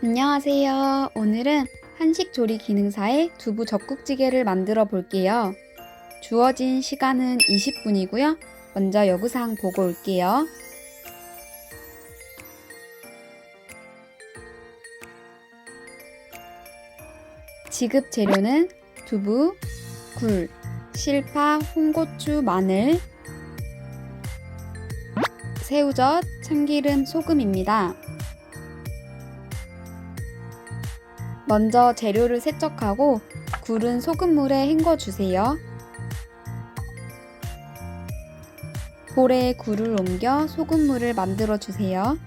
안녕하세요. 오늘은 한식 조리 기능사의 두부 적국찌개를 만들어 볼게요. 주어진 시간은 20분이고요. 먼저 여구사항 보고 올게요. 지급 재료는 두부, 굴, 실파, 홍고추, 마늘, 새우젓, 참기름, 소금입니다. 먼저 재료를 세척하고 굴은 소금물에 헹궈 주세요. 볼에 굴을 옮겨 소금물을 만들어 주세요.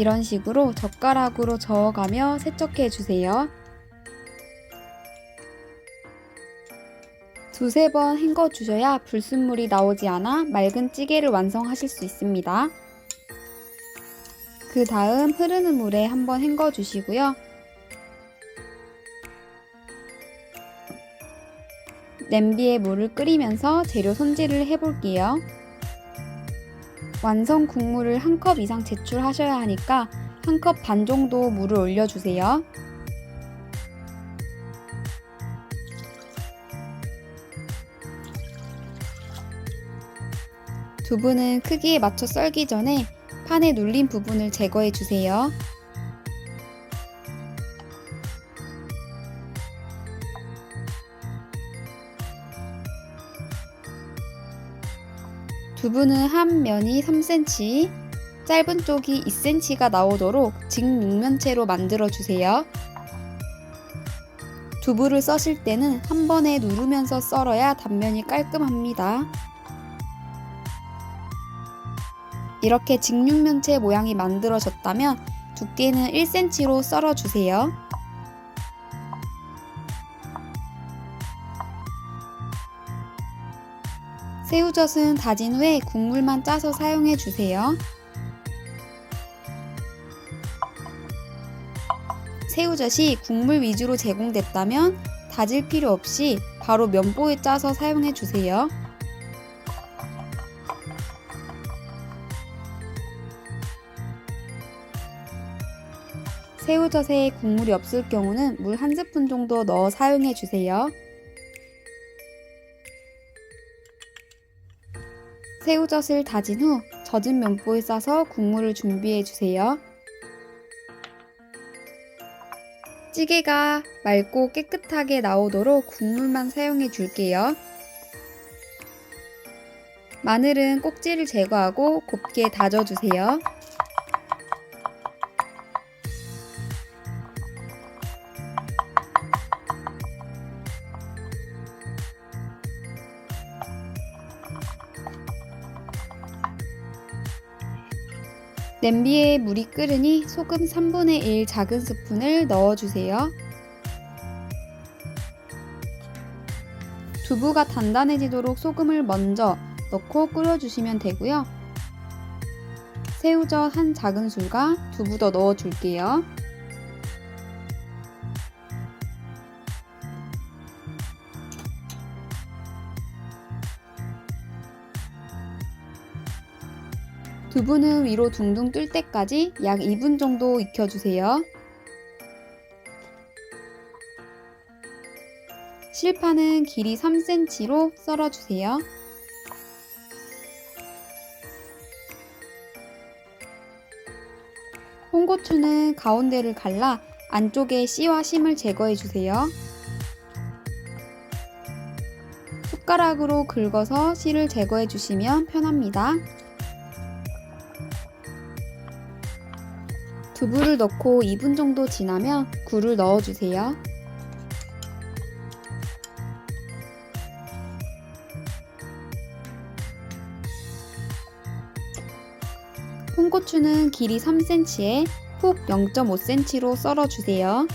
이런 식으로 젓가락으로 저어가며 세척해 주세요. 두세 번 헹궈 주셔야 불순물이 나오지 않아 맑은 찌개를 완성하실 수 있습니다. 그 다음 흐르는 물에 한번 헹궈 주시고요. 냄비에 물을 끓이면서 재료 손질을 해볼게요. 완성 국물을 한 컵 이상 제출하셔야 하니까 한 컵 반 정도 물을 올려주세요. 두부는 크기에 맞춰 썰기 전에 판에 눌린 부분을 제거해 주세요. 두부는 한 면이 3cm, 짧은 쪽이 2cm가 나오도록 직육면체로 만들어 주세요. 두부를 써실 때는 한 번에 누르면서 썰어야 단면이 깔끔합니다. 이렇게 직육면체 모양이 만들어졌다면 두께는 1cm로 썰어 주세요. 새우젓은 다진 후에 국물만 짜서 사용해 주세요. 새우젓이 국물 위주로 제공됐다면 다질 필요 없이 바로 면보에 짜서 사용해 주세요. 새우젓에 국물이 없을 경우는 물 한 스푼 정도 넣어 사용해 주세요. 새우젓을 다진 후 젖은 면보에 싸서 국물을 준비해 주세요. 찌개가 맑고 깨끗하게 나오도록 국물만 사용해 줄게요. 마늘은 꼭지를 제거하고 곱게 다져주세요. 냄비에 물이 끓으니 소금 3분의 1 작은 스푼을 넣어주세요. 두부가 단단해지도록 소금을 먼저 넣고 끓여주시면 되고요. 새우젓 한 작은 술과 두부 더 넣어줄게요. 두부는 위로 둥둥 뜰 때까지 약 2분 정도 익혀주세요. 실파는 길이 3cm로 썰어주세요. 홍고추는 가운데를 갈라 안쪽에 씨와 심을 제거해주세요. 숟가락으로 긁어서 씨를 제거해주시면 편합니다. 두부를 넣고 2분 정도 지나면 굴을 넣어주세요. 홍고추는 길이 3cm에 폭 0.5cm로 썰어주세요.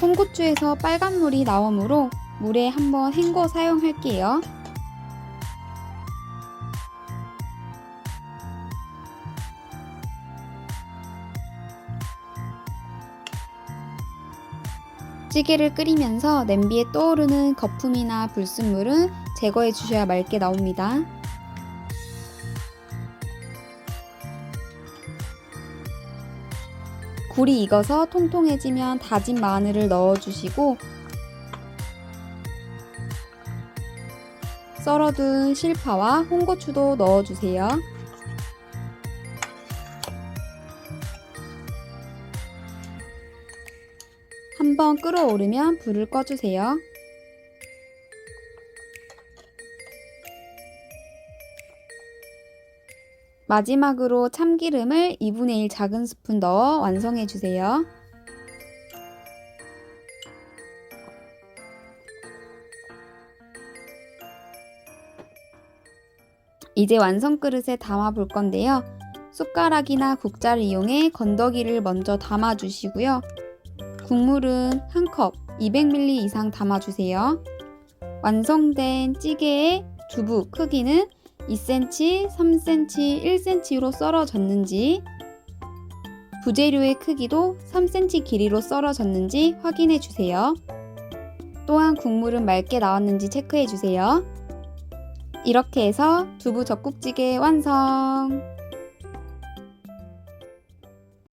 홍고추에서 빨간 물이 나오므로 물에 한번 헹궈 사용할게요. 찌개를 끓이면서 냄비에 떠오르는 거품이나 불순물은 제거해 주셔야 맑게 나옵니다. 굴이 익어서 통통해지면 다진 마늘을 넣어주시고 썰어둔 실파와 홍고추도 넣어주세요. 한번 끓어오르면 불을 꺼주세요. 마지막으로 참기름을 2분의 1 작은 스푼 넣어 완성해 주세요. 이제 완성 그릇에 담아 볼 건데요. 숟가락이나 국자를 이용해 건더기를 먼저 담아 주시고요. 국물은 한 컵 200ml 이상 담아 주세요. 완성된 찌개의 두부 크기는 2cm, 3cm, 1cm로 썰어졌는지 부재료의 크기도 3cm 길이로 썰어졌는지 확인해 주세요. 또한 국물은 맑게 나왔는지 체크해 주세요. 이렇게 해서 두부 젓국찌개 완성!